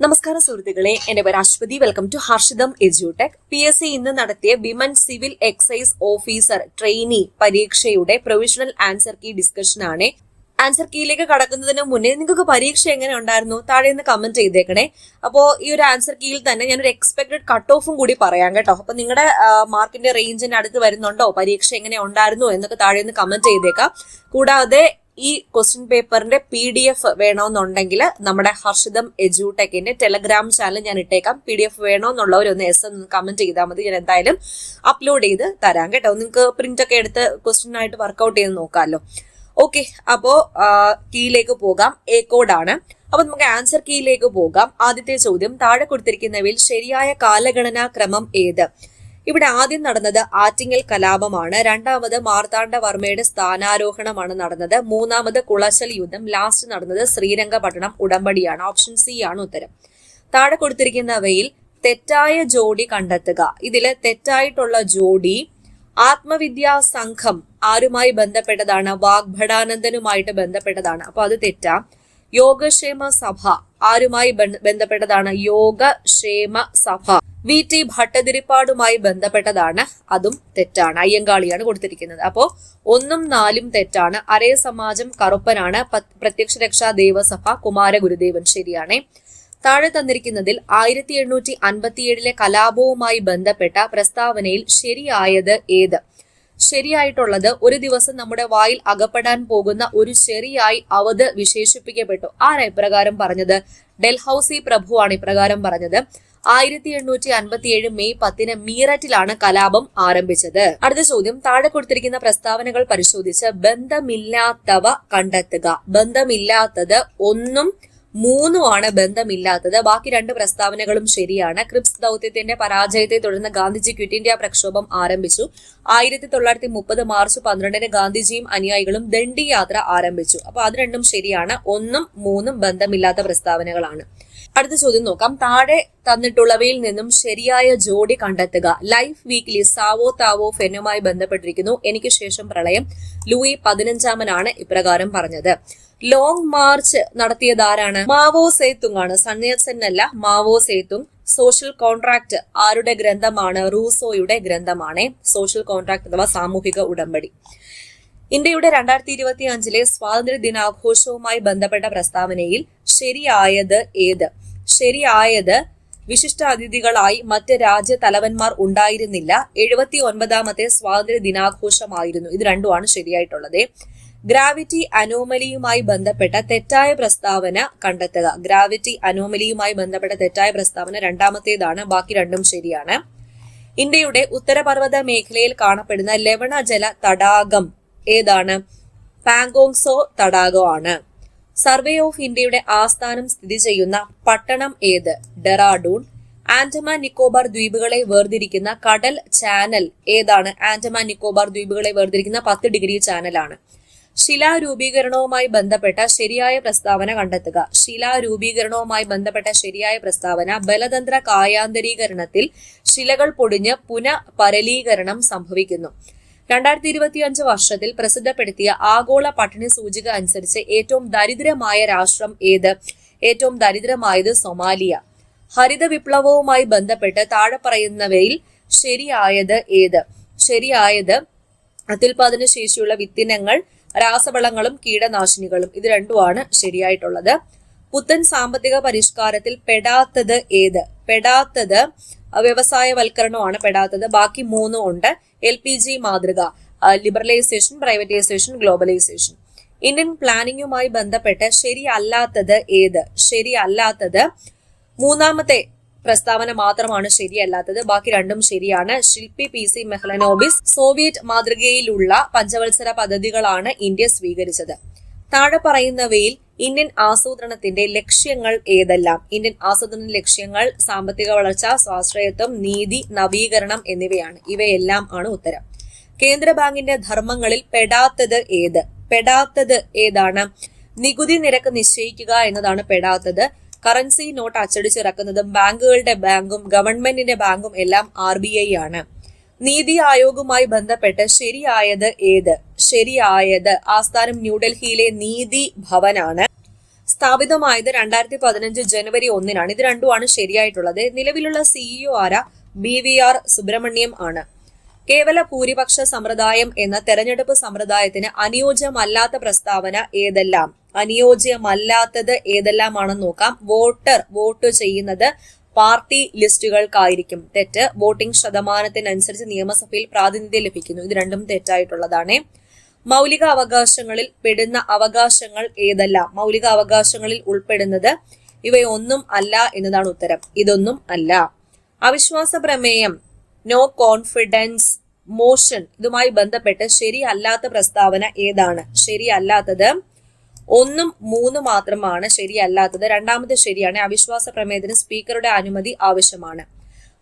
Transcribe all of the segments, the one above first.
നമസ്കാരം സുഹൃത്തുക്കളെ. എന്റെ പേര് അശ്വതി. വെൽക്കം ടു ഹർഷിതം എജ്യൂടെക് പി എസ് സി ഇന്ന് നടത്തിയ women civil excise officer trainee പരീക്ഷയുടെ പ്രൊവിഷണൽ ആൻസർ കീ ഡിസ്കഷൻ ആണ്. ആൻസർ കീയിലേക്ക് കടക്കുന്നതിന് മുന്നേ നിങ്ങൾക്ക് പരീക്ഷ എങ്ങനെ ഉണ്ടായിരുന്നു? താഴെ നിന്ന് കമന്റ് ചെയ്തേക്കണേ. അപ്പോ ഈ ഒരു ആൻസർ കീയിൽ തന്നെ ഞാനൊരു എക്സ്പെക്ടഡ് കട്ട് ഓഫും കൂടി പറയാം കേട്ടോ. അപ്പൊ നിങ്ങളുടെ മാർക്കിന്റെ റേഞ്ചിന്റെ അടുത്ത് വരുന്നുണ്ടോ? പരീക്ഷ എങ്ങനെ ഉണ്ടായിരുന്നു എന്നൊക്കെ താഴെ നിന്ന് കമന്റ് ചെയ്തേക്കാം. കൂടാതെ ഈ ക്വസ്റ്റ്യൻ പേപ്പറിന്റെ പി ഡി എഫ് വേണമെന്നുണ്ടെങ്കിൽ നമ്മുടെ ഹർഷിതം എജ്യൂടെക്കിന്റെ ടെലഗ്രാം ചാനൽ ഞാൻ ഇട്ടേക്കാം. പി ഡി എഫ് വേണമെന്നുള്ളവരൊന്ന് എസ് എന്ന് കമന്റ് ചെയ്താൽ മതി. ഞാൻ എന്തായാലും അപ്ലോഡ് ചെയ്ത് തരാം കേട്ടോ. നിങ്ങൾക്ക് പ്രിന്റ് ഒക്കെ എടുത്ത് ക്വസ്റ്റ്യൻ ആയിട്ട് വർക്കൗട്ട് ചെയ്ത് നോക്കാമല്ലോ ഓക്കെ അപ്പോ കീയിലേക്ക് പോകാം. എ കോഡാണ് അപ്പൊ നമുക്ക് ആൻസർ കീയിലേക്ക് പോകാം. ആദ്യത്തെ ചോദ്യം താഴെ കൊടുത്തിരിക്കുന്നവയിൽ ശരിയായ കാലഗണനാ ക്രമം ഏത്? ഇവിടെ ആദ്യം നടന്നത് ആറ്റിങ്ങൽ കലാപമാണ്. രണ്ടാമത് മാർത്താണ്ഡവർമ്മയുടെ സ്ഥാനാരോഹണമാണ് നടന്നത്. മൂന്നാമത് കുളശൽ യുദ്ധം. ലാസ്റ്റ് നടന്നത് ശ്രീരംഗപട്ടണം ഉടമ്പടിയാണ്. ഓപ്ഷൻ സി ആണ് ഉത്തരം. താഴെ കൊടുത്തിരിക്കുന്നവയിൽ തെറ്റായ ജോഡി കണ്ടെത്തുക. ഇതിൽ തെറ്റായിട്ടുള്ള ജോഡി ആത്മവിദ്യാ സംഘം ആരുമായി ബന്ധപ്പെട്ടതാണ്? വാഗ്ഭടാനന്ദനുമായിട്ട് ബന്ധപ്പെട്ടതാണ്. അപ്പൊ അത് തെറ്റാ. യോഗക്ഷേമ സഭ ആരുമായി ബന്ധപ്പെട്ടതാണ്? യോഗക്ഷേമ സഭ. വി ടി ഭട്ടതിരിപ്പാടുമായി ബന്ധപ്പെട്ടതാണ്. അതും തെറ്റാണ്. അയ്യങ്കാളിയാണ് കൊടുത്തിരിക്കുന്നത്. അപ്പോ ഒന്നും നാലും തെറ്റാണ്. അരേ സമാജം കറുപ്പനാണ്. പ്രത്യക്ഷ രക്ഷാ ദേവസഭ കുമാരഗുരുദേവൻ ശരിയാണേ. താഴെ തന്നിരിക്കുന്നതിൽ ആയിരത്തി എണ്ണൂറ്റി അൻപത്തിയേഴിലെ കലാപവുമായി ബന്ധപ്പെട്ട പ്രസ്താവനയിൽ ശരിയായത് ഏത്? ശരിയായിട്ടുള്ളത് ഒരു ദിവസം നമ്മുടെ വായിൽ അകപ്പെടാൻ പോകുന്ന ഒരു ശരിയായി അവത് വിശേഷിപ്പിക്കപ്പെട്ടു. ആരാ ഇപ്രകാരം പറഞ്ഞത്? ഡൽഹൌസി പ്രഭുവാണ് ഇപ്രകാരം പറഞ്ഞത്. ആയിരത്തി എണ്ണൂറ്റി അൻപത്തിയേഴ് മെയ് പത്തിന് മീററ്റിലാണ് കലാപം ആരംഭിച്ചത്. അടുത്ത ചോദ്യം താഴെ കൊടുത്തിരിക്കുന്ന പ്രസ്താവനകൾ പരിശോധിച്ച് ബന്ധമില്ലാത്തവ കണ്ടെത്തുക. ബന്ധമില്ലാത്തത് ഒന്നും മൂന്നുമാണ് ബന്ധമില്ലാത്തത്. ബാക്കി രണ്ട് പ്രസ്താവനകളും ശരിയാണ്. ക്രിപ്സ് ദൗത്യത്തിന്റെ പരാജയത്തെ തുടർന്ന് ഗാന്ധിജി ക്വിറ്റ് ഇന്ത്യ പ്രക്ഷോഭം ആരംഭിച്ചു. ആയിരത്തി തൊള്ളായിരത്തി മുപ്പത് മാർച്ച് പന്ത്രണ്ടിന് ഗാന്ധിജിയും അനുയായികളും ദണ്ഡി യാത്ര ആരംഭിച്ചു. അപ്പൊ അത് രണ്ടും ശരിയാണ്. ഒന്നും മൂന്നും ബന്ധമില്ലാത്ത പ്രസ്താവനകളാണ്. അടുത്ത ചോദ്യം നോക്കാം. താഴെ തന്നിട്ടുള്ളവയിൽ നിന്നും ശരിയായ ജോഡി കണ്ടെത്തുക. ലൈഫ് വീക്കിലി സാവോ താവോ ഫെനുമായി ബന്ധപ്പെട്ടിരിക്കുന്നു. എനിക്ക് ശേഷം പ്രളയം. ലൂയി പതിനഞ്ചാമനാണ് ഇപ്രകാരം പറഞ്ഞത്. ലോങ് മാർച്ച് നടത്തിയതാരാണ്? മാവോ സേത്തുങ് ആണ്. സന്യാസൻ അല്ല മാവോ സേത്തുങ് സോഷ്യൽ കോൺട്രാക്ട് ആരുടെ ഗ്രന്ഥമാണ്? റൂസോയുടെ ഗ്രന്ഥമാണ്. സോഷ്യൽ കോൺട്രാക്ട് അഥവാ സാമൂഹിക ഉടമ്പടി. ഇന്ത്യയുടെ രണ്ടായിരത്തി ഇരുപത്തി അഞ്ചിലെ സ്വാതന്ത്ര്യ ദിനാഘോഷവുമായി ബന്ധപ്പെട്ട പ്രസ്താവനയിൽ ശരിയായത് ഏത്? ശരിയായത് വിശിഷ്ട അതിഥികളായി മറ്റ് രാജ്യ തലവന്മാർ ഉണ്ടായിരുന്നില്ല. എഴുപത്തി ഒൻപതാമത്തെ സ്വാതന്ത്ര്യ ദിനാഘോഷമായിരുന്നു ഇത് രണ്ടുമാണ് ശരിയായിട്ടുള്ളത്. ഗ്രാവിറ്റി അനോമലിയുമായി ബന്ധപ്പെട്ട തെറ്റായ പ്രസ്താവന കണ്ടെത്തുക. ഗ്രാവിറ്റി അനോമലിയുമായി ബന്ധപ്പെട്ട തെറ്റായ പ്രസ്താവന രണ്ടാമത്തേതാണ്. ബാക്കി രണ്ടും ശരിയാണ്. ഇന്ത്യയുടെ ഉത്തരപർവത മേഖലയിൽ കാണപ്പെടുന്ന ലവണജല തടാകം ഏതാണ്? പാങ്കോങ്സോ തടാകമാണ്. സർവേ ഓഫ് ഇന്ത്യയുടെ ആസ്ഥാനം സ്ഥിതി ചെയ്യുന്ന പട്ടണം ഏത്? ഡെറാഡൂൺ. ആൻഡമാൻ നിക്കോബാർ ദ്വീപുകളെ വേർതിരിക്കുന്ന കടൽ ചാനൽ ഏതാണ്? ആൻഡമാൻ നിക്കോബാർ ദ്വീപുകളെ വേർതിരിക്കുന്ന പത്ത് ഡിഗ്രി ചാനലാണ്. ശിലാരൂപീകരണവുമായി ബന്ധപ്പെട്ട ശരിയായ പ്രസ്താവന കണ്ടെത്തുക. ശിലാരൂപീകരണവുമായി ബന്ധപ്പെട്ട ശരിയായ പ്രസ്താവന ബലതന്ത്ര കായാന്തരീകരണത്തിൽ ശിലകൾ പൊടിഞ്ഞ് പുനഃപരലീകരണം സംഭവിക്കുന്നു. രണ്ടായിരത്തി ഇരുപത്തിയഞ്ച് വർഷത്തിൽ പ്രസിദ്ധപ്പെടുത്തിയ ആഗോള പട്ടിണി സൂചിക അനുസരിച്ച് ഏറ്റവും ദരിദ്രമായ രാഷ്ട്രം ഏത്? ഏറ്റവും ദരിദ്രമായത് സൊമാലിയ. ഹരിത വിപ്ലവവുമായി ബന്ധപ്പെട്ട് താഴെ പറയുന്നവയിൽ ശരിയായത് ഏത്? ശരിയായത് അത്യുൽപാദന ശേഷിയുള്ള വിത്തിനങ്ങൾ രാസവളങ്ങളും കീടനാശിനികളും. ഇത് രണ്ടുമാണ് ശരിയായിട്ടുള്ളത്. പുത്തൻ സാമ്പത്തിക പരിഷ്കാരത്തിൽ പെടാത്തത് ഏത്? പെടാത്തത് വ്യവസായവൽക്കരണമാണ് പെടാത്തത്. ബാക്കി മൂന്നും ഉണ്ട്. എൽ പി ജി മാതൃക ലിബറലൈസേഷൻ പ്രൈവറ്റൈസേഷൻ ഗ്ലോബലൈസേഷൻ ഇന്ത്യൻ പ്ലാനിങ്ങുമായി ബന്ധപ്പെട്ട് ശരിയല്ലാത്തത് ഏത്? ശരിയല്ലാത്തത് മൂന്നാമത്തെ പ്രസ്താവന മാത്രമാണ് ശരിയല്ലാത്തത്. ബാക്കി രണ്ടും ശരിയാണ്. ശില്പി പി സി മെഹ്ലനോബിസ് സോവിയറ്റ് മാതൃകയിലുള്ള പഞ്ചവത്സര പദ്ധതികളാണ് ഇന്ത്യ സ്വീകരിച്ചത്. താഴെ പറയുന്നവയിൽ ഇന്ത്യൻ ആസൂത്രണത്തിന്റെ ലക്ഷ്യങ്ങൾ ഏതെല്ലാം? ഇന്ത്യൻ ആസൂത്രണ ലക്ഷ്യങ്ങൾ സാമ്പത്തിക വളർച്ച സ്വാശ്രയത്വം നീതി നവീകരണം എന്നിവയാണ്. ഇവയെല്ലാം ആണ് ഉത്തരം. കേന്ദ്ര ബാങ്കിന്റെ ധർമ്മങ്ങളിൽ പെടാത്തത് ഏത്? പെടാത്തത് ഏതാണ്? നികുതി നിരക്ക് നിശ്ചയിക്കുക എന്നതാണ് പെടാത്തത്. കറൻസി നോട്ട് അച്ചടിച്ചിറക്കുന്നതും ബാങ്കുകളുടെ ബാങ്കും ഗവൺമെന്റിന്റെ ബാങ്കും എല്ലാം ആർ ബി ഐ ആണ്. നീതി ആയോഗുമായി ബന്ധപ്പെട്ട് ശരിയായത് ഏത്? ശരിയായത്. ആസ്ഥാനം ന്യൂഡൽഹിയിലെ നീതി ഭവനാണ് സ്ഥാപിതമായത് രണ്ടായിരത്തി പതിനഞ്ച് ജനുവരി ഒന്നിനാണ്. ഇത് രണ്ടുമാണ് ശരിയായിട്ടുള്ളത്. നിലവിലുള്ള സിഇഒ ആര? ബി വി ആർ സുബ്രഹ്മണ്യം ആണ്. കേവല ഭൂരിപക്ഷ സമ്പ്രദായം എന്ന തെരഞ്ഞെടുപ്പ് സമ്പ്രദായത്തിന് അനുയോജ്യമല്ലാത്ത പ്രസ്താവന ഏതെല്ലാം? അനുയോജ്യമല്ലാത്തത് ഏതെല്ലാമാണെന്ന് നോക്കാം. വോട്ടർ വോട്ട് ചെയ്യുന്നത് പാർട്ടി ലിസ്റ്റുകൾക്കായിരിക്കും. തെറ്റ്. വോട്ടിംഗ് ശതമാനത്തിനനുസരിച്ച് നിയമസഭയിൽ പ്രാതിനിധ്യം ലഭിക്കുന്നു. ഇത് രണ്ടും തെറ്റായിട്ടുള്ളതാണ്. മൗലിക അവകാശങ്ങളിൽ പെടുന്ന അവകാശങ്ങൾ ഏതെല്ലാം? മൗലിക അവകാശങ്ങളിൽ ഉൾപ്പെടുന്നത് ഇവയൊന്നും അല്ല എന്നതാണ് ഉത്തരം. ഇതൊന്നും അല്ല. അവിശ്വാസ പ്രമേയം നോ കോൺഫിഡൻസ് മോഷൻ ഇതുമായി ബന്ധപ്പെട്ട് ശരിയല്ലാത്ത പ്രസ്താവന ഏതാണ്? ശരിയല്ലാത്തത് ഒന്നും മൂന്ന് മാത്രമാണ് ശരിയല്ലാത്തത്. രണ്ടാമത് ശരിയാണ്. അവിശ്വാസ പ്രമേയത്തിന് സ്പീക്കറുടെ അനുമതി ആവശ്യമാണ്.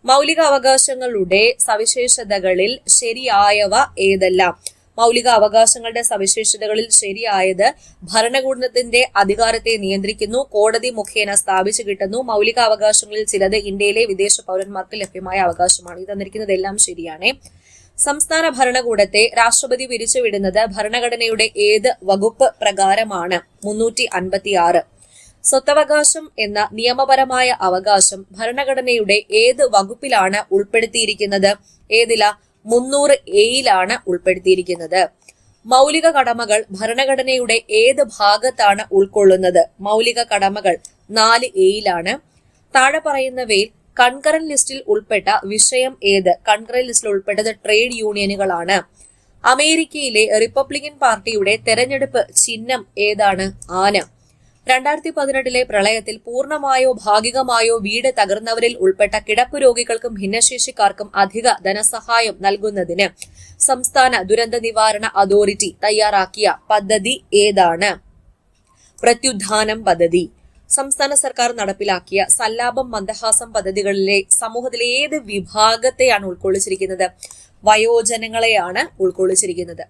മൗലിക അവകാശങ്ങളുടെ സവിശേഷതകളിൽ ശരിയായവ ഏതെല്ലാം? മൗലിക അവകാശങ്ങളുടെ സവിശേഷതകളിൽ ശരിയായത് ഭരണകൂടത്തിന്റെ അധികാരത്തെ നിയന്ത്രിക്കുന്നു കോടതി മുഖേന സ്ഥാപിച്ചു കിട്ടുന്നു. മൗലിക അവകാശങ്ങളിൽ ചിലത് ഇന്ത്യയിലെ വിദേശ പൗരന്മാർക്ക് ലഭ്യമായ അവകാശമാണ്. ഇത് തന്നിരിക്കുന്നതെല്ലാം ശരിയാണ്. സംസ്ഥാന ഭരണകൂടത്തെ രാഷ്ട്രപതി പിരിച്ചുവിടുന്നത് ഭരണഘടനയുടെ ഏത് വകുപ്പ് പ്രകാരമാണ്? മുന്നൂറ്റി അൻപത്തി ആറ് സ്വത്തവകാശം എന്ന നിയമപരമായ അവകാശം ഭരണഘടനയുടെ ഏത് വകുപ്പിലാണ് ഉൾപ്പെടുത്തിയിരിക്കുന്നത്? ഏതില? മുന്നൂറ് എയിലാണ് ഉൾപ്പെടുത്തിയിരിക്കുന്നത്. മൗലിക കടമകൾ ഭരണഘടനയുടെ ഏത് ഭാഗത്താണ് ഉൾക്കൊള്ളുന്നത്? മൗലിക കടമകൾ നാല് എയിലാണ്. താഴെ പറയുന്നവയിൽ കൺകറന്റ് ലിസ്റ്റിൽ ഉൾപ്പെട്ട വിഷയം ഏത്? കൺകറന്റ് ലിസ്റ്റിൽ ഉൾപ്പെട്ടത് ട്രേഡ് യൂണിയനുകളാണ്. അമേരിക്കയിലെ റിപ്പബ്ലിക്കൻ പാർട്ടിയുടെ തെരഞ്ഞെടുപ്പ് ചിഹ്നം ഏതാണ്? ആന. രണ്ടായിരത്തി പതിനെട്ടിലെ പ്രളയത്തിൽ പൂർണമായോ ഭാഗികമായോ വീട് തകർന്നവരിൽ ഉൾപ്പെട്ട കിടപ്പ് രോഗികൾക്കും ഭിന്നശേഷിക്കാർക്കും അധിക ധനസഹായം നൽകുന്നതിന് സംസ്ഥാന ദുരന്ത നിവാരണ അതോറിറ്റി തയ്യാറാക്കിയ പദ്ധതി ഏതാണ്? പ്രത്യുദ്ധാനം പദ്ധതി. സംസ്ഥാന സർക്കാർ നടപ്പിലാക്കിയ സല്ലാപം മന്ദഹാസം പദ്ധതികളിലെ സമൂഹത്തിലെ ഏത് വിഭാഗത്തെയാണ് ഉൾക്കൊള്ളിച്ചിരിക്കുന്നത്? വയോജനങ്ങളെയാണ് ഉൾക്കൊള്ളിച്ചിരിക്കുന്നത്.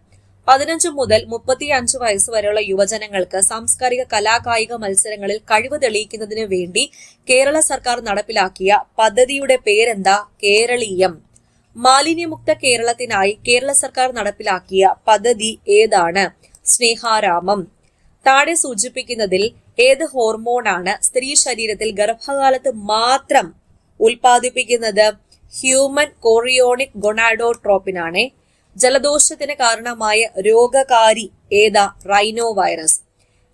പതിനഞ്ച് മുതൽ മുപ്പത്തി അഞ്ച് വയസ്സ് വരെയുള്ള യുവജനങ്ങൾക്ക് സാംസ്കാരിക കലാകായിക മത്സരങ്ങളിൽ കഴിവ് തെളിയിക്കുന്നതിന് വേണ്ടി കേരള സർക്കാർ നടപ്പിലാക്കിയ പദ്ധതിയുടെ പേരെന്താ? കേരളീയം. മാലിന്യമുക്ത കേരളത്തിനായി കേരള സർക്കാർ നടപ്പിലാക്കിയ പദ്ധതി ഏതാണ്? സ്നേഹാരാമം. താഴെ സൂചിപ്പിക്കുന്നതിൽ ഏത് ഹോർമോണാണ് സ്ത്രീ ശരീരത്തിൽ ഗർഭകാലത്ത് മാത്രം ഉൽപ്പാദിപ്പിക്കുന്നത്? ഹ്യൂമൻ കോറിയോണിക് ഗൊണാഡോട്രോപ്പിനാണ്. ജലദോഷത്തിന് കാരണമായ രോഗകാരി ഏതാ റൈനോ വൈറസ്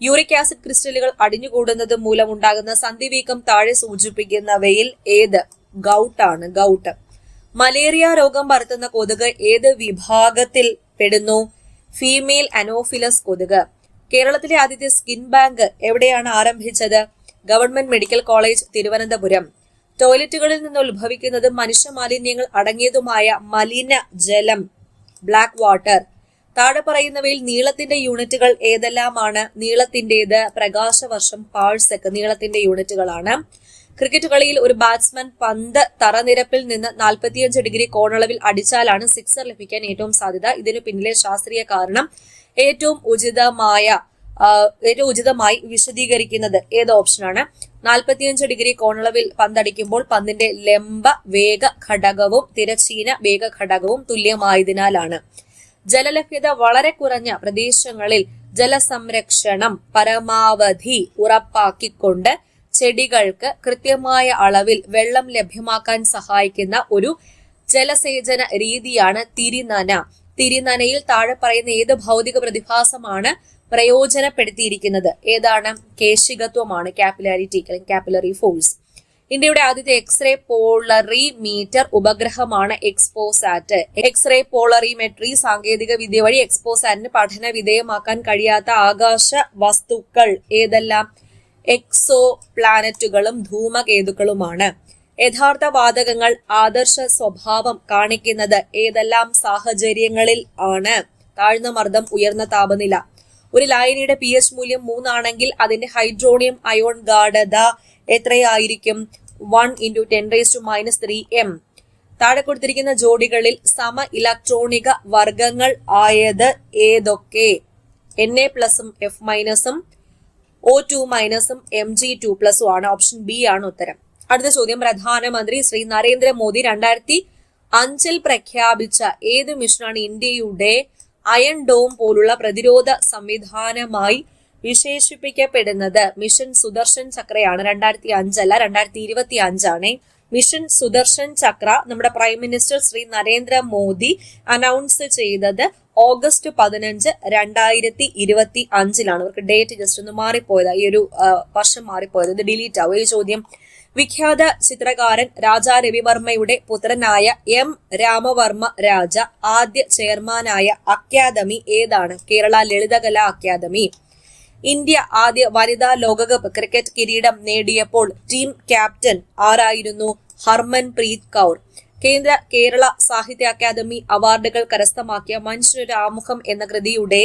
യൂറിക് ആസിഡ് ക്രിസ്റ്റലുകൾ അടിഞ്ഞുകൂടുന്നത് മൂലമുണ്ടാകുന്ന സന്ധിവീക്കം താഴെ സൂചിപ്പിക്കുന്നവയിൽ ഏത്? ഗൗട്ടാണ്. ഗൗട്ട്. മലേറിയ രോഗം പരത്തുന്ന കൊതുക് ഏത് വിഭാഗത്തിൽ പെടുന്നു? ഫീമെയിൽ അനോഫിലസ് കൊതുക്. കേരളത്തിലെ ആദ്യത്തെ സ്കിൻ ബാങ്ക് എവിടെയാണ് ആരംഭിച്ചത്? Government medical college Thiruvananthapuram. ടോയ്ലറ്റുകളിൽ നിന്ന് ഉത്ഭവിക്കുന്നതും മനുഷ്യ മാലിന്യങ്ങൾ അടങ്ങിയതുമായ മലിന ജലം ബ്ലാക്ക് വാട്ടർ. താഴെ പറയുന്നവയിൽ നീളത്തിന്റെ യൂണിറ്റുകൾ ഏതെല്ലാമാണ്? നീളത്തിന്റേത് പ്രകാശവർഷം പാഴ്സെക്ക് നീളത്തിന്റെ യൂണിറ്റുകളാണ്. ക്രിക്കറ്റ് കളിയിൽ ഒരു ബാറ്റ്സ്മാൻ പന്ത് തറനിരപ്പിൽ നിന്ന് നാൽപ്പത്തിയഞ്ച് ഡിഗ്രി കോണളവിൽ അടിച്ചാലാണ് സിക്സർ ലഭിക്കാൻ ഏറ്റവും സാധ്യത. ഇതിനു പിന്നിലെ ശാസ്ത്രീയ കാരണം ഏറ്റവും ഉചിതമായ ഏറ്റവും ഉചിതമായി വിശദീകരിക്കുന്നത് ഏത് ഓപ്ഷനാണ് നാൽപ്പത്തിയഞ്ച് ഡിഗ്രി കോണളവിൽ പന്തടിക്കുമ്പോൾ പന്തിന്റെ ലംബ വേഗ ഘടകവും തിരച്ചീന വേഗ ഘടകവും തുല്യമായതിനാലാണ്. ജലലഭ്യത വളരെ കുറഞ്ഞ പ്രദേശങ്ങളിൽ ജലസംരക്ഷണം പരമാവധി ഉറപ്പാക്കിക്കൊണ്ട് ചെടികൾക്ക് കൃത്യമായ അളവിൽ വെള്ളം ലഭ്യമാക്കാൻ സഹായിക്കുന്ന ഒരു ജലസേചന രീതിയാണ് തിരിനന. തിരിനനയിൽ താഴെ പറയുന്ന ഏത് ഭൗതിക പ്രതിഭാസമാണ് പ്രയോജനപ്പെടുത്തിയിരിക്കുന്നത്? ഏതാണ് കേശികത്വമാണ് കാപ്പിലാരിറ്റി അല്ലെങ്കിൽ കാപ്പിലറി ഫോഴ്സ് ഇന്ത്യയുടെ ആദ്യത്തെ എക്സ്റേ പോളറി മീറ്റർ ഉപഗ്രഹമാണ് എക്സ്പോസാറ്റ് എക്സ്റേ പോളറിമെട്രി സാങ്കേതിക വിദ്യ വഴി എക്സ്പോസാറ്റിന് പഠന വിധേയമാക്കാൻ കഴിയാത്ത ആകാശ വസ്തുക്കൾ ഏതെല്ലാം? എക്സോ പ്ലാനറ്റുകളും ധൂമകേതുക്കളുമാണ്. യഥാർത്ഥ വാതകങ്ങൾ ആദർശ സ്വഭാവം കാണിക്കുന്നത് ഏതെല്ലാം സാഹചര്യങ്ങളിൽ ആണ്? താഴ്ന്ന മർദ്ദം ഉയർന്ന താപനില. ഒരു ലായനിയുടെ പി എച്ച് മൂല്യം മൂന്നാണെങ്കിൽ അതിന്റെ ഹൈഡ്രോണിയം അയോൺ ഗാഠത എത്രയായിരിക്കും? One into ten raise to minus three M താഴെ കൊടുത്തിരിക്കുന്ന ജോഡികളിൽ സമ ഇലക്ട്രോണിക വർഗങ്ങൾ ആയത് ഏതൊക്കെ? എൻ എ പ്ലസും എഫ് മൈനസും ഒ ടു മൈനസും എം ജി ടു പ്ലസും ആണ്. ഓപ്ഷൻ ബി ആണ് ഉത്തരം. അടുത്ത ചോദ്യം. പ്രധാനമന്ത്രി ശ്രീ നരേന്ദ്രമോദി രണ്ടായിരത്തി അഞ്ചിൽ പ്രഖ്യാപിച്ച ഏത് മിഷനാണ് ഇന്ത്യയുടെ അയൺ ഡോം പോലുള്ള പ്രതിരോധ സംവിധാനമായി വിശേഷിപ്പിക്കപ്പെടുന്നത്? മിഷൻ സുദർശൻ ചക്രയാണ് രണ്ടായിരത്തി അഞ്ചല്ല രണ്ടായിരത്തി ഇരുപത്തി അഞ്ചാണ് മിഷൻ സുദർശൻ ചക്ര നമ്മുടെ prime minister Shri Narendra Modi announce ചെയ്തത് ഓഗസ്റ്റ് പതിനഞ്ച് രണ്ടായിരത്തി ഇരുപത്തി അഞ്ചിലാണ് അവർക്ക് ഡേറ്റ് ജസ്റ്റ് ഒന്ന് മാറിപ്പോയത് ഈ ഒരു വർഷം മാറിപ്പോയത്. ഇത് ഡിലീറ്റ് ആവും ഈ ചോദ്യം വിഖ്യാത ചിത്രകാരൻ രാജാ രവിവർമ്മയുടെ പുത്രനായ എം രാമവർമ്മ രാജ ആദ്യ ചെയർമാനായ അക്കാദമി ഏതാണ്? കേരള ലളിതകലാ അക്കാദമി. ഇന്ത്യ ആദ്യ വനിതാ ലോകകപ്പ് ക്രിക്കറ്റ് കിരീടം നേടിയപ്പോൾ ടീം ക്യാപ്റ്റൻ ആരായിരുന്നു? ഹർമൻ പ്രീത് കൗർ. കേന്ദ്ര കേരള സാഹിത്യ അക്കാദമി അവാർഡുകൾ കരസ്ഥമാക്കിയ മനുഷ്യരാമുഖം എന്ന കൃതിയുടെ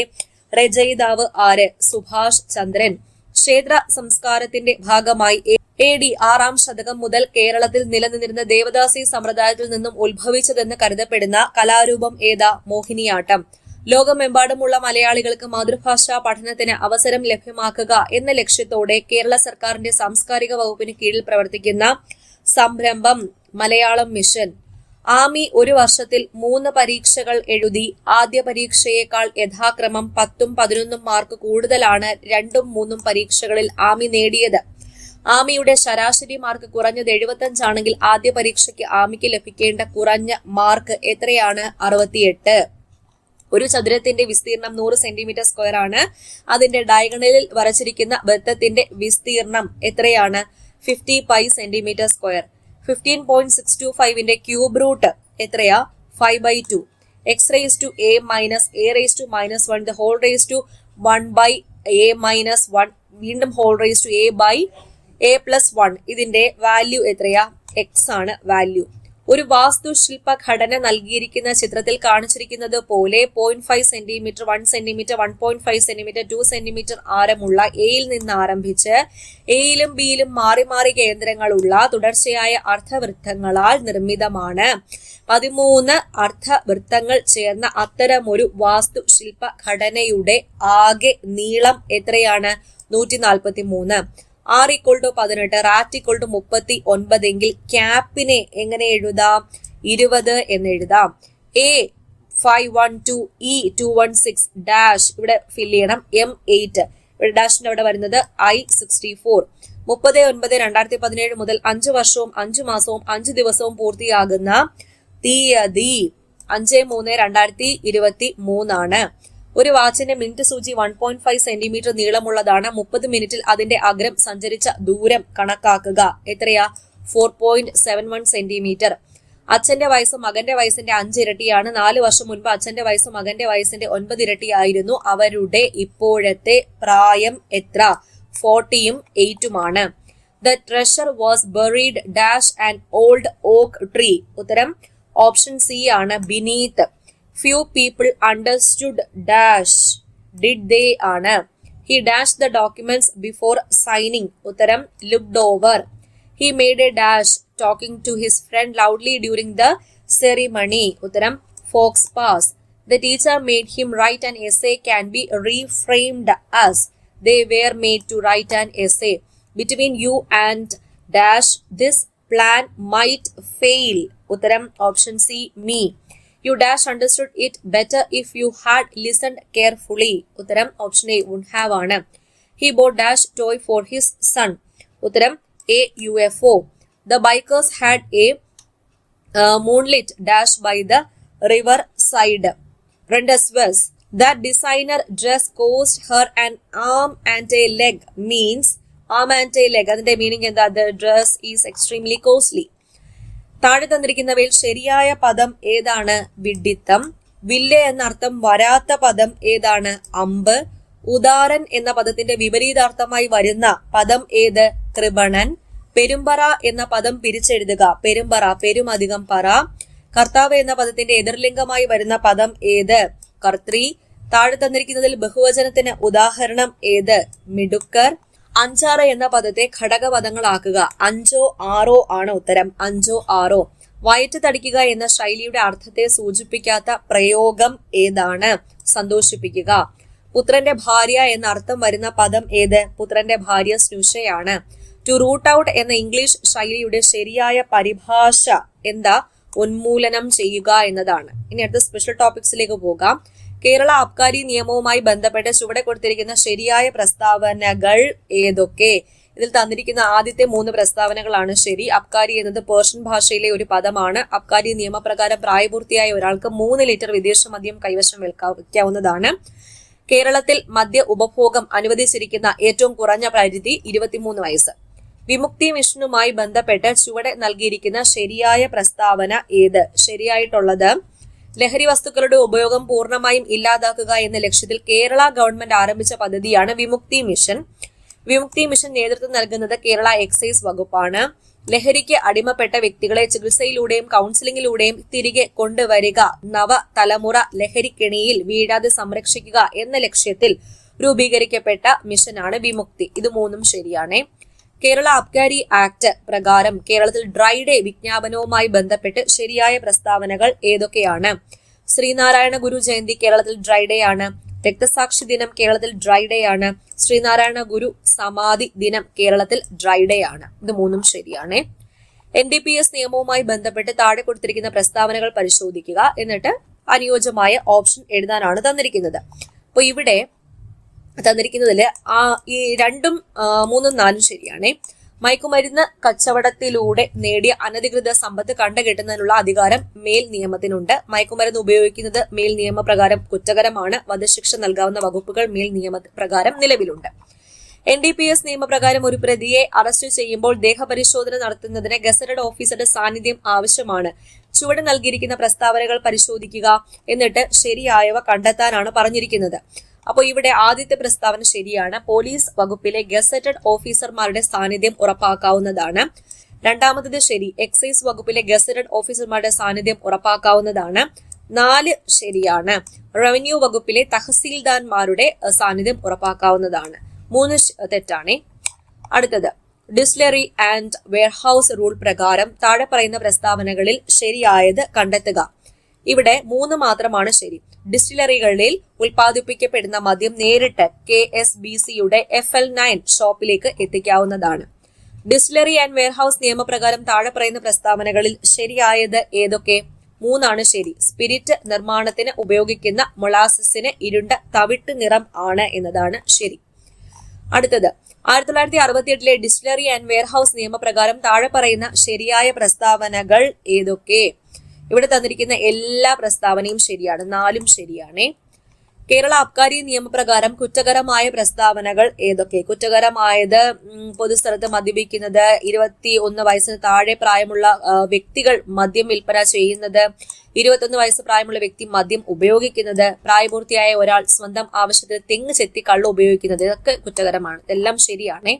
രചയിതാവ് ആര്? സുഭാഷ് ചന്ദ്രൻ. ക്ഷേത്ര സംസ്കാരത്തിന്റെ ഭാഗമായി എ ഡി ആറാം ശതകം മുതൽ കേരളത്തിൽ നിലനിന്നിരുന്ന ദേവദാസി സമ്പ്രദായത്തിൽ നിന്നും ഉത്ഭവിച്ചതെന്ന് കരുതപ്പെടുന്ന കലാരൂപം ഏതാ മോഹിനിയാട്ടം. ലോകമെമ്പാടുമുള്ള മലയാളികൾക്ക് മാതൃഭാഷാ പഠനത്തിന് അവസരം ലഭ്യമാക്കുക എന്ന ലക്ഷ്യത്തോടെ കേരള സർക്കാരിന്റെ സാംസ്കാരിക വകുപ്പിന് കീഴിൽ പ്രവർത്തിക്കുന്ന സംരംഭം മലയാളം മിഷൻ. ആമി ഒരു വർഷത്തിൽ മൂന്ന് പരീക്ഷകൾ എഴുതി ആദ്യ പരീക്ഷയേക്കാൾ യഥാക്രമം പത്തും പതിനൊന്നും മാർക്ക് കൂടുതലാണ് രണ്ടും മൂന്നും പരീക്ഷകളിൽ ആമി നേടിയത്. ആമിയുടെ ശരാശരി മാർക്ക് കുറഞ്ഞത് എഴുപത്തഞ്ചാണെങ്കിൽ ആദ്യ പരീക്ഷയ്ക്ക് ആമിക്ക് ലഭിക്കേണ്ട കുറഞ്ഞ മാർക്ക് എത്രയാണ്? അറുപത്തിയെട്ട്. ഒരു ചതുരത്തിന്റെ വിസ്തീർണം നൂറ് സെന്റിമീറ്റർ സ്ക്വയർ ആണ്. അതിന്റെ ഡയഗണലിൽ വരച്ചിരിക്കുന്ന വൃത്തത്തിന്റെ വിസ്തീർണം എത്രയാണ്? Fifty five centimetre square. Fifteen point six two ഫൈവിന്റെ cube root എത്രയാ? Five by two. X raise to a minus a raise to minus one the whole raise to one by a minus one വീണ്ടും whole raise to a by a plus one ഇതിന്റെ value എത്രയാ? X ആണ് value ഒരു വാസ്തുശില്പ ഘടന നൽകിയിരിക്കുന്ന ചിത്രത്തിൽ കാണിച്ചിരിക്കുന്നത് പോലെ point five centimetre one centimetre one point five centimetre two centimetre ആരമുള്ള എയിൽ നിന്ന് ആരംഭിച്ച് എയിലും ബിയിലും മാറി മാറി കേന്ദ്രങ്ങളുള്ള തുടർച്ചയായ അർദ്ധവൃത്തങ്ങളാൽ നിർമ്മിതമാണ്. പതിമൂന്ന് അർദ്ധവൃത്തങ്ങൾ ചേർന്ന അത്തരമൊരു വാസ്തുശില്പ ഘടനയുടെ ആകെ നീളം എത്രയാണ്? നൂറ്റി നാൽപ്പത്തി മൂന്ന് ആർ ഈക്വൾ ടു പതിനെട്ട് റാറ്റ് ഈക്വൾ ടു മുപ്പത്തി ഒൻപതെങ്കിൽ ക്യാപ്പിനെ എങ്ങനെ എഴുതാം? ഇരുപത് എന്ന് എഴുതാം. A five one two E two one six dash ഇവിടെ ഫിൽ ചെയ്യണം. എം എയ്റ്റ് ഇവിടെ ഡാഷിന്റെ അവിടെ വരുന്നത് ഐ സിക്സ്റ്റി ഫോർ മുപ്പത് ഒൻപത് രണ്ടായിരത്തി പതിനേഴ് മുതൽ അഞ്ച് വർഷവും അഞ്ച് മാസവും അഞ്ച് ദിവസവും പൂർത്തിയാകുന്ന തീയതി അഞ്ച് മൂന്ന് രണ്ടായിരത്തി ഇരുപത്തി മൂന്നാണ് ഒരു വാച്ചിന്റെ മിനിറ്റ് സൂചി വൺ പോയിന്റ് ഫൈവ് സെന്റിമീറ്റർ നീളമുള്ളതാണ്. മുപ്പത് മിനിറ്റിൽ അതിന്റെ അഗ്രം സഞ്ചരിച്ച ദൂരം കണക്കാക്കുക. എത്രയാ? Four point seven one centimetre അച്ഛന്റെ വയസ്സ് മകന്റെ വയസ്സിന്റെ അഞ്ച് ഇരട്ടിയാണ്. നാല് വർഷം മുൻപ് അച്ഛന്റെ വയസ്സ് മകന്റെ വയസ്സിന്റെ ഒൻപത് ഇരട്ടിയായിരുന്നു. അവരുടെ ഇപ്പോഴത്തെ പ്രായം എത്ര? ഫോർട്ടിയും എയ്റ്റുമാണ്. The treasure was buried dash and old oak tree ഉത്തരം ഓപ്ഷൻ സി ആണ്. Beneath few people understood dash did they ആണ് he dash the documents before signing ഉത്തരം looked over he made a dash talking to his friend loudly during the ceremony ഉത്തരം faux pas the teacher made him write an essay can be reframed as they were made to write an essay between you and dash this plan might fail uttaram option c me you dash understood it better if you had listened carefully uttaram option a would have ആണ് he bought dash toy for his son uttaram a ufo the bikers had a uh, moonlit dash by the river side. Rendezvous. That designer dress cost her an arm and a leg means arm and a leg. അതിന്റെ meaning എന്താ the dress is extremely costly. താഴെ തന്നിരിക്കുന്നവയിൽ ശരിയായ പദം ഏതാണ്? വിഡിത്തം. വില്ല് എന്നർത്ഥം വരാത്ത പദം ഏതാണ്? അമ്പ്. ഉദാരൻ എന്ന പദത്തിന്റെ വിപരീതാർത്ഥമായി വരുന്ന പദം ഏത്? ത്രിപണൻ പെരുമ്പറ എന്ന പദം പിരിച്ചെഴുതുക. പെരുമ്പറ പെരുമധികം പറ. കർത്താവ് എന്ന പദത്തിന്റെ എതിർലിംഗമായി വരുന്ന പദം ഏത്? കർത്രി താഴെ തന്നിരിക്കുന്നതിൽ ബഹുവചനത്തിന് ഉദാഹരണം ഏത്? മിടുക്കർ. അഞ്ചാറ് എന്ന പദത്തെ ഘടകപദങ്ങളാക്കുക. അഞ്ചോ ആറോ ആണ് ഉത്തരം. അഞ്ചോ ആറോ. വയറ്റ് തടിക്കുക എന്ന ശൈലിയുടെ അർത്ഥത്തെ സൂചിപ്പിക്കാത്ത പ്രയോഗം ഏതാണ്? സന്തോഷിപ്പിക്കുക. പുത്രന്റെ ഭാര്യ എന്ന അർത്ഥം വരുന്ന പദം ഏത്? പുത്രന്റെ ഭാര്യ സ്നുഷയാണ്. ടു റൂട്ട് ഔട്ട് എന്ന ഇംഗ്ലീഷ് ശൈലിയുടെ ശരിയായ പരിഭാഷ എന്താ? ഉന്മൂലനം ചെയ്യുക എന്നതാണ്. ഇനി അടുത്ത സ്പെഷ്യൽ ടോപ്പിക്സിലേക്ക് പോകാം. കേരള അബ്കാരി നിയമവുമായി ബന്ധപ്പെട്ട് ചുവടെ കൊടുത്തിരിക്കുന്ന ശരിയായ പ്രസ്താവനകൾ ഏതൊക്കെ? ഇതിൽ തന്നിരിക്കുന്ന ആദ്യത്തെ മൂന്ന് പ്രസ്താവനകളാണ് ശരി അബ്കാരി എന്നത് പേർഷ്യൻ ഭാഷയിലെ ഒരു പദമാണ്. അബ്കാരി നിയമപ്രകാരം പ്രായപൂർത്തിയായ ഒരാൾക്ക് മൂന്ന് ലിറ്റർ വിദേശ മദ്യം കൈവശം വയ്ക്കാവുന്നതാണ് കേരളത്തിൽ മദ്യ ഉപഭോഗം അനുവദിച്ചിരിക്കുന്ന ഏറ്റവും കുറഞ്ഞ പരിധി ഇരുപത്തിമൂന്ന് വയസ്സ്. വിമുക്തി മിഷനുമായി ബന്ധപ്പെട്ട് ചുവടെ നൽകിയിരിക്കുന്ന ശരിയായ പ്രസ്താവന ഏത്? ശരിയായിട്ടുള്ളത് ലഹരി വസ്തുക്കളുടെ ഉപയോഗം പൂർണമായും ഇല്ലാതാക്കുക എന്ന ലക്ഷ്യത്തിൽ കേരള ഗവൺമെന്റ് ആരംഭിച്ച പദ്ധതിയാണ് വിമുക്തി മിഷൻ. വിമുക്തി മിഷൻ നേതൃത്വം നൽകുന്നത് കേരള എക്സൈസ് വകുപ്പാണ്. ലഹരിക്ക് അടിമപ്പെട്ട വ്യക്തികളെ ചികിത്സയിലൂടെയും കൗൺസിലിംഗിലൂടെയും തിരികെ കൊണ്ടുവരിക നവ തലമുറ ലഹരിക്കെണിയിൽ വീഴാതെ സംരക്ഷിക്കുക എന്ന ലക്ഷ്യത്തിൽ രൂപീകരിക്കപ്പെട്ട മിഷനാണ് വിമുക്തി. ഇത് മൂന്നും ശരിയാണ്. കേരള അബ്കാരി ആക്ട് പ്രകാരം കേരളത്തിൽ ഡ്രൈ ഡേ വിജ്ഞാപനവുമായി ബന്ധപ്പെട്ട് ശരിയായ പ്രസ്താവനകൾ ഏതൊക്കെയാണ്? ശ്രീനാരായണ ഗുരു ജയന്തി കേരളത്തിൽ ഡ്രൈ ഡേ ആണ്. രക്തസാക്ഷി ദിനം കേരളത്തിൽ ഡ്രൈ ഡേ ആണ്. ശ്രീനാരായണ ഗുരു സമാധി ദിനം കേരളത്തിൽ ഡ്രൈ ഡേ ആണ്. ഇത് മൂന്നും ശരിയാണ്. എൻ ഡി പി എസ് നിയമവുമായി ബന്ധപ്പെട്ട് താഴെ കൊടുത്തിരിക്കുന്ന പ്രസ്താവനകൾ പരിശോധിക്കുക. എന്നിട്ട് അനുയോജ്യമായ ഓപ്ഷൻ എഴുതാനാണ് തന്നിരിക്കുന്നത്. അപ്പൊ ഇവിടെ തന്നിരിക്കുന്നതിൽ ആ ഈ രണ്ടും മൂന്നും നാലും ശരിയാണേ. മയക്കുമരുന്ന് കച്ചവടത്തിലൂടെ നേടിയ അനധികൃത സമ്പത്ത് കണ്ടുകെട്ടുന്നതിനുള്ള അധികാരം മേൽ നിയമത്തിനുണ്ട്. മയക്കുമരുന്ന് ഉപയോഗിക്കുന്നത് മേൽ നിയമപ്രകാരം കുറ്റകരമാണ്. വധശിക്ഷ നൽകാവുന്ന വകുപ്പുകൾ മേൽ നിയമ പ്രകാരം നിലവിലുണ്ട്. എൻ ഡി പി എസ് നിയമപ്രകാരം ഒരു പ്രതിയെ അറസ്റ്റ് ചെയ്യുമ്പോൾ ദേഹപരിശോധന നടത്തുന്നതിന് ഗസറഡ് ഓഫീസറുടെ സാന്നിധ്യം ആവശ്യമാണ്. ചുവടെ നൽകിയിരിക്കുന്ന പ്രസ്താവനകൾ പരിശോധിക്കുക എന്നിട്ട് ശരിയായവ കണ്ടെത്താനാണ് പറഞ്ഞിരിക്കുന്നത്. അപ്പോൾ ഇവിടെ ആദ്യത്തെ പ്രസ്താവന ശരിയാണ്. പോലീസ് വകുപ്പിലെ ഗസറ്റഡ് ഓഫീസർമാരുടെ സാന്നിധ്യം ഉറപ്പാക്കാവുന്നതാണ്. രണ്ടാമത്തത് ശരി എക്സൈസ് വകുപ്പിലെ ഗസറ്റഡ് ഓഫീസർമാരുടെ സാന്നിധ്യം ഉറപ്പാക്കാവുന്നതാണ്. നാല് ശരിയാണ് റവന്യൂ വകുപ്പിലെ തഹസീൽദാർമാരുടെ സാന്നിധ്യം ഉറപ്പാക്കാവുന്നതാണ്. മൂന്ന് തെറ്റാണ്. അടുത്തത് ഡിസ്ലറി ആൻഡ് വെയർഹൌസ് റൂൾ പ്രകാരം താഴെ പറയുന്ന പ്രസ്താവനകളിൽ ശരിയായത് കണ്ടെത്തുക. ഇവിടെ മൂന്ന് മാത്രമാണ് ശരി. ഡിസ്റ്റിലറികളിൽ ഉൽപ്പാദിപ്പിക്കപ്പെടുന്ന മദ്യം നേരിട്ട് കെ എസ് ബി സിയുടെ എഫ് എൽ നയൻ ഷോപ്പിലേക്ക് എത്തിക്കാവുന്നതാണ്. ഡിസ്റ്റിലറി ആൻഡ് വെയർഹൌസ് നിയമപ്രകാരം താഴെ പറയുന്ന പ്രസ്താവനകളിൽ ശരിയായത് ഏതൊക്കെ? മൂന്നാണ് ശരി. സ്പിരിറ്റ് നിർമ്മാണത്തിന് ഉപയോഗിക്കുന്ന മൊളാസിന് ഇരുണ്ട തവിട്ട് നിറം ആണ് എന്നതാണ് ശരി. അടുത്തത് ആയിരത്തി തൊള്ളായിരത്തി അറുപത്തി എട്ടിലെ ഡിസ്റ്റിലറി ആൻഡ് വെയർഹൌസ് നിയമപ്രകാരം താഴെ പറയുന്ന ശരിയായ പ്രസ്താവനകൾ ഏതൊക്കെ? ഇവിടെ തന്നിരിക്കുന്ന എല്ലാ പ്രസ്താവനയും ശരിയാണ് നാലും ശരിയാണേ. കേരള അബ്കാരി നിയമപ്രകാരം കുറ്റകരമായ പ്രസ്താവനകൾ ഏതൊക്കെ? കുറ്റകരമായത് പൊതുസ്ഥലത്ത് മദ്യപിക്കുന്നത് ഇരുപത്തി ഒന്ന് വയസ്സിന് താഴെ പ്രായമുള്ള വ്യക്തികൾ മദ്യം വിൽപ്പന ചെയ്യുന്നത് ഇരുപത്തൊന്ന് വയസ്സ് പ്രായമുള്ള വ്യക്തി മദ്യം ഉപയോഗിക്കുന്നത് പ്രായപൂർത്തിയായ ഒരാൾ സ്വന്തം ആവശ്യത്തിന് തെങ്ങ് ചെത്തി കള്ള് ഉപയോഗിക്കുന്നത് ഇതൊക്കെ കുറ്റകരമാണ്. ഇതെല്ലാം ശരിയാണേ.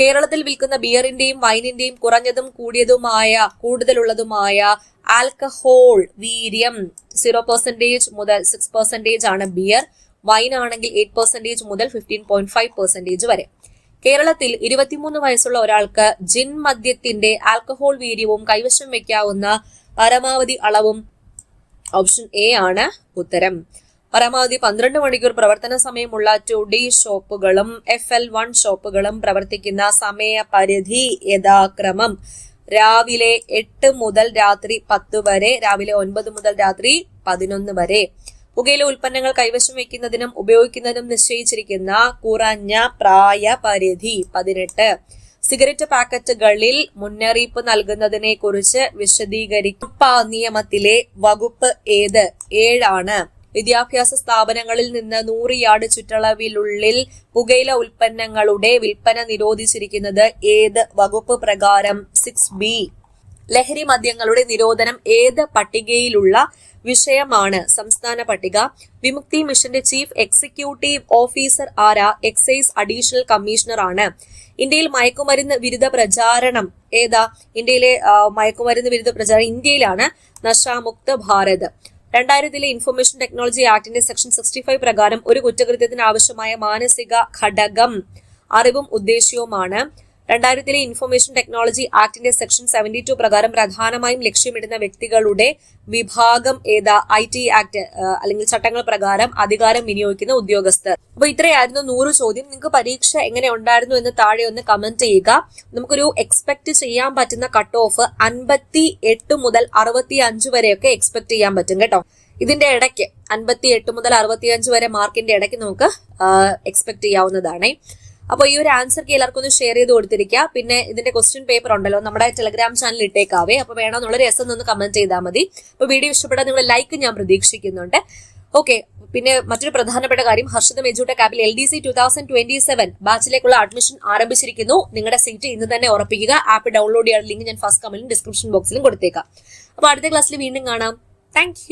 കേരളത്തിൽ വിൽക്കുന്ന ബിയറിന്റെയും വൈനിന്റെയും കുറഞ്ഞതും കൂടിയതുമായ കൂടുതലുള്ളതുമായ ആൽക്കഹോൾ വീര്യം സീറോ പെർസെന്റേജ് മുതൽ സിക്സ് പെർസെന്റേജ് ആണ് ബിയർ. വൈൻ ആണെങ്കിൽ എയ്റ്റ് പെർസെന്റേജ് മുതൽ ഫിഫ്റ്റീൻ പോയിന്റ് ഫൈവ് പെർസെന്റേജ് വരെ. കേരളത്തിൽ ഇരുപത്തിമൂന്ന് വയസ്സുള്ള ഒരാൾക്ക് ജിൻ മദ്യത്തിന്റെ ആൽക്കഹോൾ വീര്യവും കൈവശം വയ്ക്കാവുന്ന പരമാവധി അളവും ഓപ്ഷൻ എ ആണ് ഉത്തരം. പരമാവധി പന്ത്രണ്ട് മണിക്കൂർ പ്രവർത്തന സമയമുള്ള ടു ഡി ഷോപ്പുകളും എഫ് എൽ വൺ ഷോപ്പുകളും പ്രവർത്തിക്കുന്ന സമയപരിധി യഥാക്രമം രാവിലെ എട്ട് മുതൽ രാത്രി പത്ത് വരെ രാവിലെ ഒൻപത് മുതൽ രാത്രി പതിനൊന്ന് വരെ. പുകയില ഉൽപ്പന്നങ്ങൾ കൈവശം വയ്ക്കുന്നതിനും ഉപയോഗിക്കുന്നതിനും നിശ്ചയിച്ചിരിക്കുന്ന കുറഞ്ഞ പ്രായ പരിധി പതിനെട്ട്. സിഗരറ്റ് പാക്കറ്റുകളിൽ മുന്നറിയിപ്പ് നൽകുന്നതിനെ കുറിച്ച് വിശദീകരിക്കും നിയമത്തിലെ വകുപ്പ് ഏത്? ഏഴാണ്. വിദ്യാഭ്യാസ സ്ഥാപനങ്ങളിൽ നിന്ന് നൂറ് യാർഡ് ചുറ്റളവിലുള്ളിൽ പുകയില ഉൽപ്പന്നങ്ങളുടെ വിൽപ്പന നിരോധിച്ചിരിക്കുന്നത് ഏത് വകുപ്പ് പ്രകാരം? സിക്സ് ബി ലഹരി മദ്യങ്ങളുടെ നിരോധനം ഏത് പട്ടികയിലുള്ള വിഷയമാണ്? സംസ്ഥാന പട്ടിക. വിമുക്തി മിഷന്റെ ചീഫ് എക്സിക്യൂട്ടീവ് ഓഫീസർ ആര? എക്സൈസ് അഡീഷണൽ കമ്മീഷണർ ആണ്. ഇന്ത്യയിൽ മയക്കുമരുന്ന് വിരുദ്ധ പ്രചാരണം ഏതാ? ഇന്ത്യയിലെ മയക്കുമരുന്ന് വിരുദ്ധ പ്രചാരണം ഇന്ത്യയിലാണ്. നശാമുക്ത ഭാരത്. രണ്ടായിരത്തിലെ ഇൻഫർമേഷൻ ടെക്നോളജി ആക്ടിന്റെ സെക്ഷൻ സിക്സ്റ്റി ഫൈവ് പ്രകാരം ഒരു കുറ്റകൃത്യത്തിന് ആവശ്യമായ മാനസിക ഘടകം അറിവും ഉദ്ദേശ്യവുമാണ്. രണ്ടായിരത്തിലെ ഇൻഫർമേഷൻ ടെക്നോളജി ആക്ടിന്റെ സെക്ഷൻ സെവന്റി ടു പ്രകാരം പ്രധാനമായും ലക്ഷ്യമിടുന്ന വ്യക്തികളുടെ വിഭാഗം ഏതാ? ഐ ടി ആക്ട് അല്ലെങ്കിൽ ചട്ടങ്ങൾ പ്രകാരം അധികാരം വിനിയോഗിക്കുന്ന ഉദ്യോഗസ്ഥർ. അപ്പൊ ഇത്രയായിരുന്നു നൂറ് ചോദ്യം. നിങ്ങൾക്ക് പരീക്ഷ എങ്ങനെ ഉണ്ടായിരുന്നു എന്ന് താഴെ ഒന്ന് കമന്റ് ചെയ്യുക. നമുക്കൊരു എക്സ്പെക്ട് ചെയ്യാൻ പറ്റുന്ന കട്ട് ഓഫ് അൻപത്തി എട്ട് മുതൽ അറുപത്തി അഞ്ച് വരെയൊക്കെ എക്സ്പെക്ട് ചെയ്യാൻ പറ്റും കേട്ടോ. ഇതിന്റെ ഇടയ്ക്ക് അൻപത്തി എട്ട് മുതൽ അറുപത്തിയഞ്ച് വരെ മാർക്കിന്റെ ഇടയ്ക്ക് നമുക്ക് എക്സ്പെക്ട് ചെയ്യാവുന്നതാണ്. അപ്പോൾ ഈ ഒരു ആൻസർ എല്ലാവർക്കും ഒന്ന് ഷെയർ ചെയ്ത് കൊടുത്തിരിക്കുക. പിന്നെ ഇതിന്റെ ക്വസ്റ്റ്യൻ പേപ്പർ ഉണ്ടല്ലോ നമ്മുടെ ടെലഗ്രാം ചാനൽ ഇട്ടേക്കാവേ. അപ്പോൾ വേണമെന്നുള്ള രസം ഒന്ന് കമന്റ് ചെയ്താൽ മതി. അപ്പോൾ വീഡിയോ ഇഷ്ടപ്പെട്ടാൽ നിങ്ങൾ ലൈക്ക് ഞാൻ പ്രതീക്ഷിക്കുന്നുണ്ട്. ഓക്കെ പിന്നെ മറ്റൊരു പ്രധാനപ്പെട്ട കാര്യം ഹർഷിത മെജൂട്ട ക്യാബിൽ L D C two thousand twenty seven ബാച്ചിലേക്കുള്ള admission ആരംഭിച്ചിരിക്കുന്നു. നിങ്ങളുടെ സീറ്റ് ഇന്ന് തന്നെ ഉറപ്പിക്കുക. ആപ്പ് ഡൗൺലോഡ് ചെയ്യാൻ ലിങ്ക് ഞാൻ ഫസ്റ്റ് കമന്റിലും ഡിസ്ക്രിപ്ഷൻ ബോക്സിലും കൊടുത്തേക്കാം. അപ്പോൾ അടുത്ത ക്ലാസ്സിൽ വീണ്ടും കാണാം. താങ്ക്